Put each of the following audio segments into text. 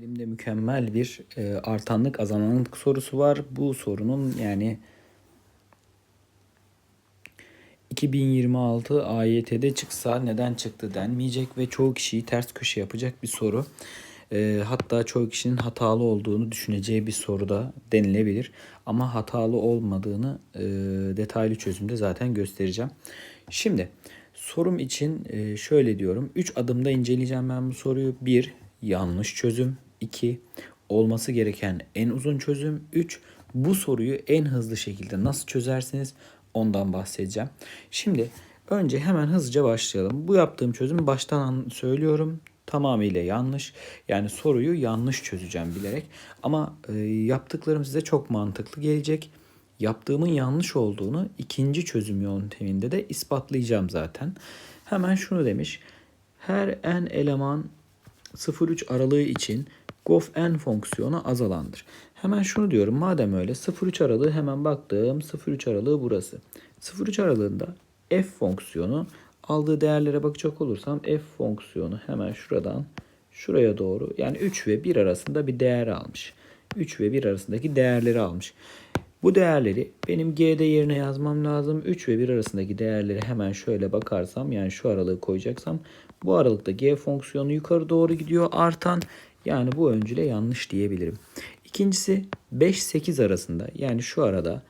Elimde mükemmel bir e, artanlık azalmanlık sorusu var. Bu sorunun yani 2026 AYT'de çıksa neden çıktı denmeyecek ve çoğu kişiyi ters köşe yapacak bir soru. E, hatta çoğu kişinin hatalı olduğunu düşüneceği bir soru da denilebilir. Ama hatalı olmadığını e, detaylı çözümde zaten göstereceğim. Şimdi sorum için e, şöyle diyorum. 3 adımda inceleyeceğim ben bu soruyu. 1. Yanlış çözüm. 2. Olması gereken en uzun çözüm. 3. Bu soruyu en hızlı şekilde nasıl çözersiniz ondan bahsedeceğim. Şimdi önce hemen hızlıca başlayalım. Bu yaptığım çözüm baştan an- söylüyorum tamamıyla yanlış. Yani soruyu yanlış çözeceğim bilerek. Ama e, yaptıklarım size çok mantıklı gelecek. Yaptığımın yanlış olduğunu ikinci çözüm yönteminde de ispatlayacağım zaten. Hemen şunu demiş. Her n eleman 0-3 aralığı için gof n fonksiyonu azalandır. Hemen şunu diyorum. Madem öyle 0-3 aralığı hemen baktım. 0-3 aralığı burası. 0-3 aralığında f fonksiyonu aldığı değerlere bakacak olursam f fonksiyonu hemen şuradan şuraya doğru yani 3 ve 1 arasında bir değer almış. 3 ve 1 arasındaki değerleri almış. Bu değerleri benim G'de yerine yazmam lazım. 3 ve 1 arasındaki değerleri hemen şöyle bakarsam yani şu aralığı koyacaksam bu aralıkta G fonksiyonu yukarı doğru gidiyor artan. Yani bu öncüle yanlış diyebilirim. İkincisi 5-8 arasında yani şu arada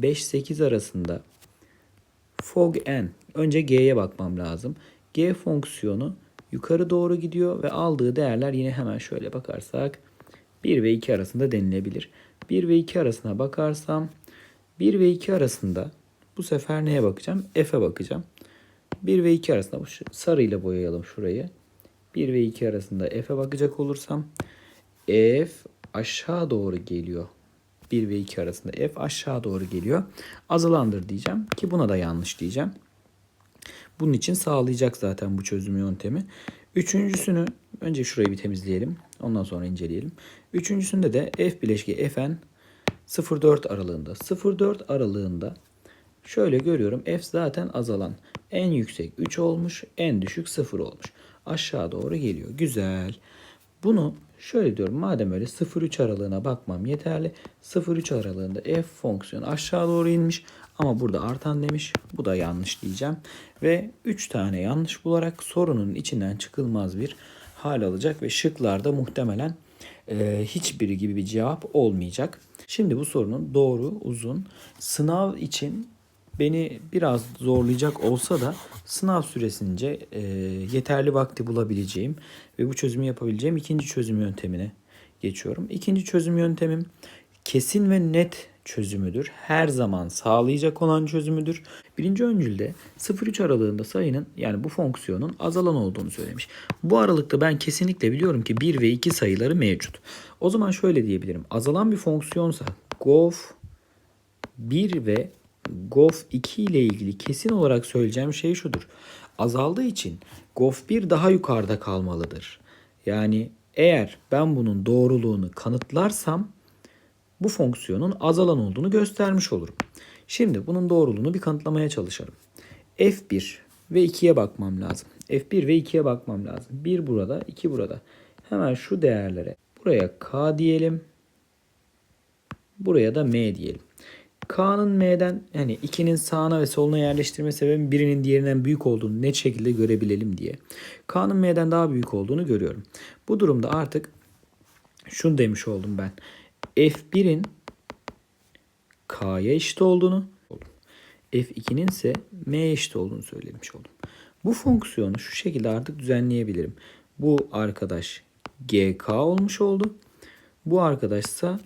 5-8 arasında fog n. Önce g'ye bakmam lazım. G fonksiyonu yukarı doğru gidiyor ve aldığı değerler yine hemen şöyle bakarsak 1 ve 2 arasında denilebilir. 1 ve 2 arasına bakarsam 1 ve 2 arasında bu sefer neye bakacağım? F'e bakacağım. 1 ve 2 arasında sarıyla boyayalım şurayı. 1 ve 2 arasında F'e bakacak olursam F aşağı doğru geliyor. 1 ve 2 arasında F aşağı doğru geliyor. Azalandır diyeceğim ki buna da yanlış diyeceğim. Bunun için sağlayacak zaten bu çözüm yöntemi. Üçüncüsünü önce şurayı bir temizleyelim. Ondan sonra inceleyelim. Üçüncüsünde de F bileşki Fn 0-4 aralığında. 0-4 aralığında şöyle görüyorum. F zaten azalan. En yüksek 3 olmuş. En düşük 0 olmuş. Aşağı doğru geliyor. Güzel. Bunu şöyle diyorum. Madem öyle 0-3 aralığına bakmam yeterli. 0-3 aralığında f fonksiyonu aşağı doğru inmiş. Ama burada artan demiş. Bu da yanlış diyeceğim. Ve 3 tane yanlış bularak sorunun içinden çıkılmaz bir hal alacak. Ve şıklarda muhtemelen e, hiçbiri gibi bir cevap olmayacak. Şimdi bu sorunun doğru, uzun, sınav için beni biraz zorlayacak olsa da sınav süresince e, yeterli vakti bulabileceğim ve bu çözümü yapabileceğim ikinci çözüm yöntemine geçiyorum. İkinci çözüm yöntemim kesin ve net çözümüdür. Her zaman sağlayacak olan çözümüdür. Birinci öncülde 0-3 aralığında sayının yani bu fonksiyonun azalan olduğunu söylemiş. Bu aralıkta ben kesinlikle biliyorum ki 1 ve 2 sayıları mevcut. O zaman şöyle diyebilirim. Azalan bir fonksiyonsa gof 1 ve Gof 2 ile ilgili kesin olarak söyleyeceğim şey şudur. Azaldığı için Gof 1 daha yukarıda kalmalıdır. Yani eğer ben bunun doğruluğunu kanıtlarsam bu fonksiyonun azalan olduğunu göstermiş olurum. Şimdi bunun doğruluğunu bir kanıtlamaya çalışalım. F1 ve 2'ye bakmam lazım. F1 ve 2'ye bakmam lazım. 1 burada, 2 burada. Hemen şu değerlere buraya K diyelim. Buraya da M diyelim. K'nın M'den yani 2'nin sağına ve soluna yerleştirme sebebi birinin diğerinden büyük olduğunu net şekilde görebilelim diye. K'nın M'den daha büyük olduğunu görüyorum. Bu durumda artık şunu demiş oldum ben. F1'in K'ya eşit olduğunu F2'nin ise M'ye eşit olduğunu söylemiş oldum. Bu fonksiyonu şu şekilde artık düzenleyebilirim. Bu arkadaş GK olmuş oldu. Bu arkadaşsa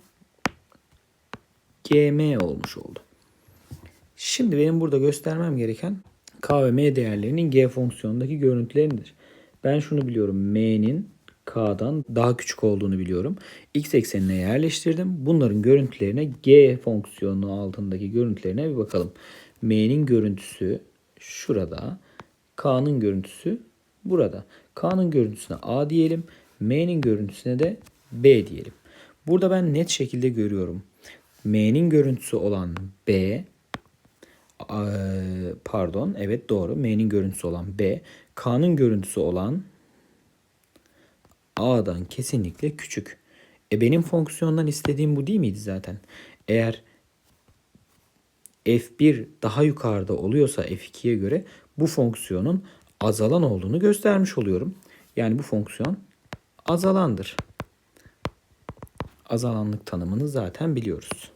GM olmuş oldu. Şimdi benim burada göstermem gereken K ve M değerlerinin G fonksiyonundaki görüntüleridir. Ben şunu biliyorum. M'nin K'dan daha küçük olduğunu biliyorum. X eksenine yerleştirdim. Bunların görüntülerine G fonksiyonu altındaki görüntülerine bir bakalım. M'nin görüntüsü şurada. K'nın görüntüsü burada. K'nın görüntüsüne A diyelim. M'nin görüntüsüne de B diyelim. Burada ben net şekilde görüyorum. M'nin görüntüsü olan B pardon evet doğru M'nin görüntüsü olan B K'nın görüntüsü olan A'dan kesinlikle küçük. E benim fonksiyondan istediğim bu değil miydi zaten? Eğer F1 daha yukarıda oluyorsa F2'ye göre bu fonksiyonun azalan olduğunu göstermiş oluyorum. Yani bu fonksiyon azalandır. Azalanlık tanımını zaten biliyoruz.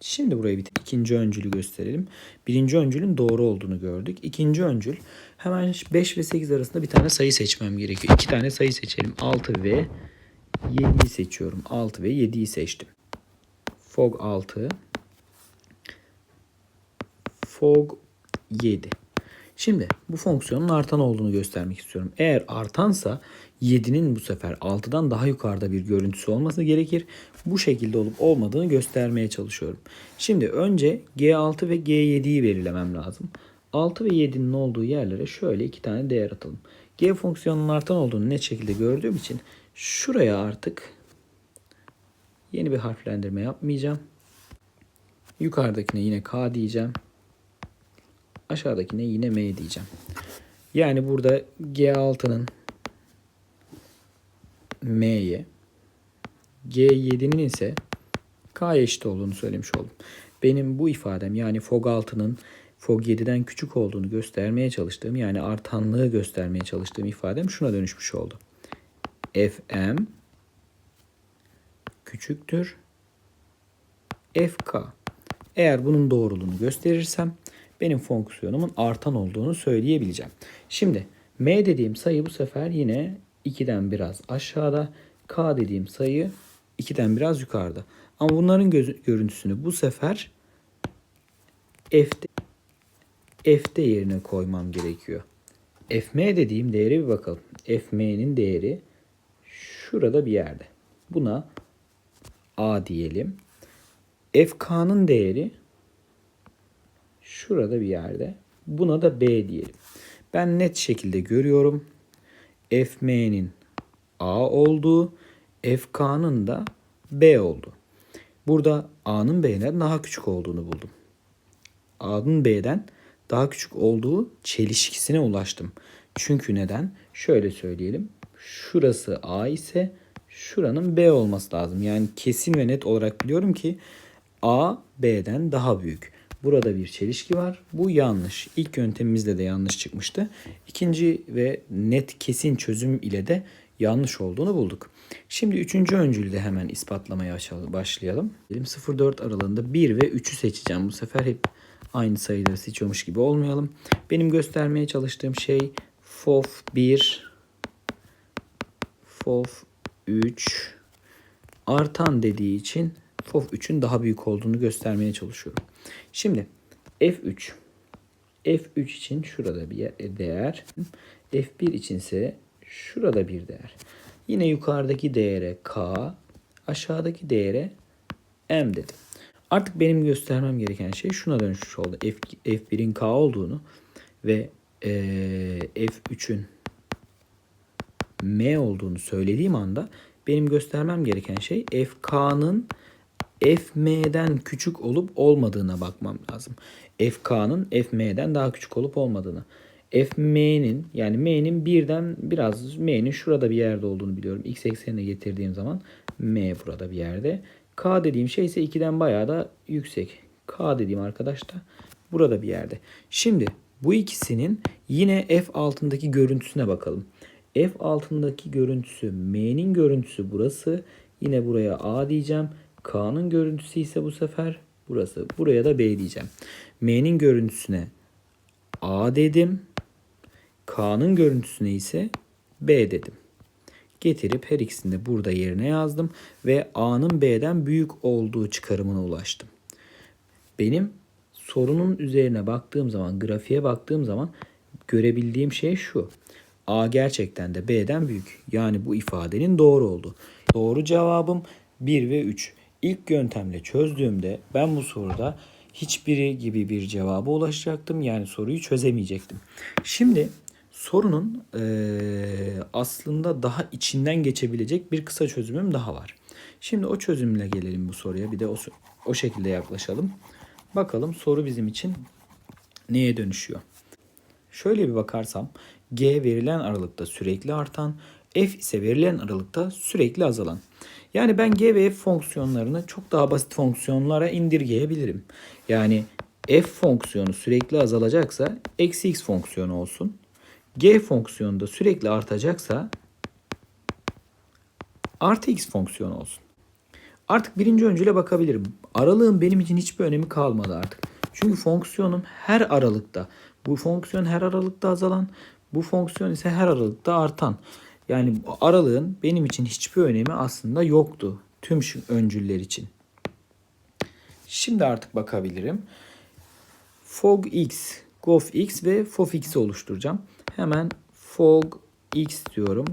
Şimdi burayı bir ikinci öncülü gösterelim. Birinci öncülün doğru olduğunu gördük. İkinci öncül hemen 5 ve 8 arasında bir tane sayı seçmem gerekiyor. İki tane sayı seçelim. 6 ve 7'yi seçiyorum. 6 ve 7'yi seçtim. Fog 6. Fog 7. Şimdi bu fonksiyonun artan olduğunu göstermek istiyorum. Eğer artansa 7'nin bu sefer 6'dan daha yukarıda bir görüntüsü olması gerekir. Bu şekilde olup olmadığını göstermeye çalışıyorum. Şimdi önce G6 ve G7'yi belirlemem lazım. 6 ve 7'nin olduğu yerlere şöyle iki tane değer atalım. G fonksiyonunun artan olduğunu net şekilde gördüğüm için şuraya artık yeni bir harflendirme yapmayacağım. Yukarıdakine yine K diyeceğim. Aşağıdakine yine M diyeceğim. Yani burada G6'nın M'ye G7'nin ise K eşit olduğunu söylemiş oldum. Benim bu ifadem yani fog 6'nın fog 7'den küçük olduğunu göstermeye çalıştığım yani artanlığı göstermeye çalıştığım ifadem şuna dönüşmüş oldu. Fm küçüktür fk. Eğer bunun doğruluğunu gösterirsem benim fonksiyonumun artan olduğunu söyleyebileceğim. Şimdi m dediğim sayı bu sefer yine 2'den biraz aşağıda. K dediğim sayı 2'den biraz yukarıda. Ama bunların görüntüsünü bu sefer F'de, F'de yerine koymam gerekiyor. Fm dediğim değere bir bakalım. Fm'nin değeri şurada bir yerde. Buna A diyelim. FK'nın değeri şurada bir yerde. Buna da B diyelim. Ben net şekilde görüyorum. Fm'nin A olduğu, FK'nın da B olduğu. Burada A'nın B'den daha küçük olduğunu buldum. A'nın B'den daha küçük olduğu çelişkisine ulaştım. Çünkü neden? Şöyle söyleyelim. Şurası A ise şuranın B olması lazım. Yani kesin ve net olarak biliyorum ki A B'den daha büyük. Burada bir çelişki var. Bu yanlış. İlk yöntemimizde de yanlış çıkmıştı. İkinci ve net kesin çözüm ile de yanlış olduğunu bulduk. Şimdi üçüncü öncülü de hemen ispatlamaya başlayalım. Diyelim 0-4 aralığında 1 ve 3'ü seçeceğim. Bu sefer hep aynı sayıları seçiyormuş gibi olmayalım. Benim göstermeye çalıştığım şey FOF 1, FOF 3 artan dediği için FOF 3'ün daha büyük olduğunu göstermeye çalışıyorum. Şimdi F3 F3 için şurada bir yer- değer. F1 içinse şurada bir değer. Yine yukarıdaki değere K, aşağıdaki değere M dedim. Artık benim göstermem gereken şey şuna dönüşmüş oldu. F, F1'in K olduğunu ve eee, F3'ün M olduğunu söylediğim anda benim göstermem gereken şey FK'nın FM'den küçük olup olmadığına bakmam lazım. FK'nın FM'den daha küçük olup olmadığını. FM'nin yani M'nin birden biraz M'nin şurada bir yerde olduğunu biliyorum. X eksenine getirdiğim zaman M burada bir yerde. K dediğim şey ise 2'den bayağı da yüksek. K dediğim arkadaş da burada bir yerde. Şimdi bu ikisinin yine F altındaki görüntüsüne bakalım. F altındaki görüntüsü M'nin görüntüsü burası. Yine buraya A diyeceğim. K'nın görüntüsü ise bu sefer burası. Buraya da B diyeceğim. M'nin görüntüsüne A dedim. K'nın görüntüsüne ise B dedim. Getirip her ikisini de burada yerine yazdım ve A'nın B'den büyük olduğu çıkarımına ulaştım. Benim sorunun üzerine baktığım zaman, grafiğe baktığım zaman görebildiğim şey şu. A gerçekten de B'den büyük. Yani bu ifadenin doğru oldu. Doğru cevabım 1 ve 3. İlk yöntemle çözdüğümde ben bu soruda hiçbiri gibi bir cevaba ulaşacaktım. Yani soruyu çözemeyecektim. Şimdi sorunun eee, aslında daha içinden geçebilecek bir kısa çözümüm daha var. Şimdi o çözümle gelelim bu soruya. Bir de o, o şekilde yaklaşalım. Bakalım soru bizim için neye dönüşüyor? Şöyle bir bakarsam G verilen aralıkta sürekli artan, F ise verilen aralıkta sürekli azalan. Yani ben G ve F fonksiyonlarını çok daha basit fonksiyonlara indirgeyebilirim. Yani F fonksiyonu sürekli azalacaksa eksi x fonksiyonu olsun. G fonksiyonu da sürekli artacaksa artı x fonksiyonu olsun. Artık birinci öncüle bakabilirim. Aralığın benim için hiçbir önemi kalmadı artık. Çünkü fonksiyonum her aralıkta. Bu fonksiyon her aralıkta azalan, bu fonksiyon ise her aralıkta artan. Yani aralığın benim için hiçbir önemi aslında yoktu tüm şu öncüller için. Şimdi artık bakabilirim. Fog x, gof x ve fof x'i oluşturacağım. Hemen fog x diyorum.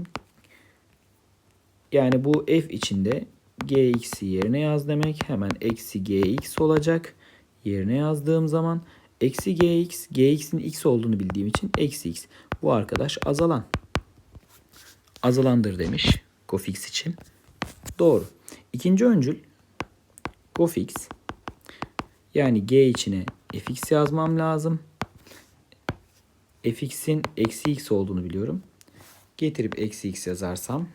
Yani bu f içinde gx'i yerine yaz demek. Hemen eksi gx olacak. Yerine yazdığım zaman eksi gx, gx'in x olduğunu bildiğim için eksi x. Bu arkadaş azalan. Azalandır demiş gofx için. Doğru. İkinci öncül gofx. Yani g içine fx yazmam lazım. fx'in eksi x olduğunu biliyorum. Getirip eksi x yazarsam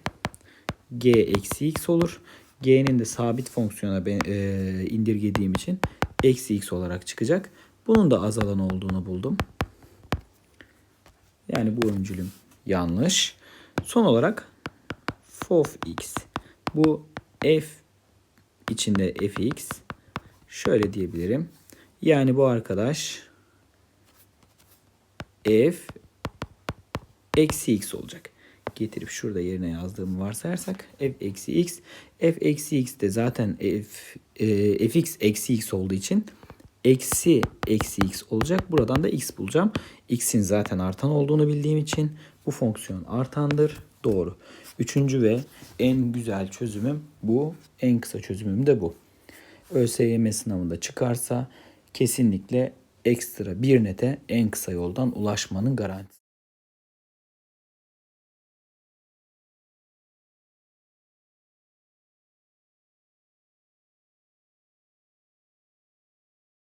g eksi x olur. g'nin de sabit fonksiyona e, indirgediğim için eksi x olarak çıkacak. Bunun da azalan olduğunu buldum. Yani bu öncülüm yanlış. Son olarak fof x. Bu f içinde fx. Şöyle diyebilirim. Yani bu arkadaş f eksi x olacak. Getirip şurada yerine yazdığımı varsayarsak f eksi x. f eksi x de zaten f, e, fx eksi x olduğu için eksi eksi x olacak. Buradan da x bulacağım. x'in zaten artan olduğunu bildiğim için bu fonksiyon artandır. Doğru. Üçüncü ve en güzel çözümüm bu. En kısa çözümüm de bu. ÖSYM sınavında çıkarsa kesinlikle ekstra bir nete en kısa yoldan ulaşmanın garantisi.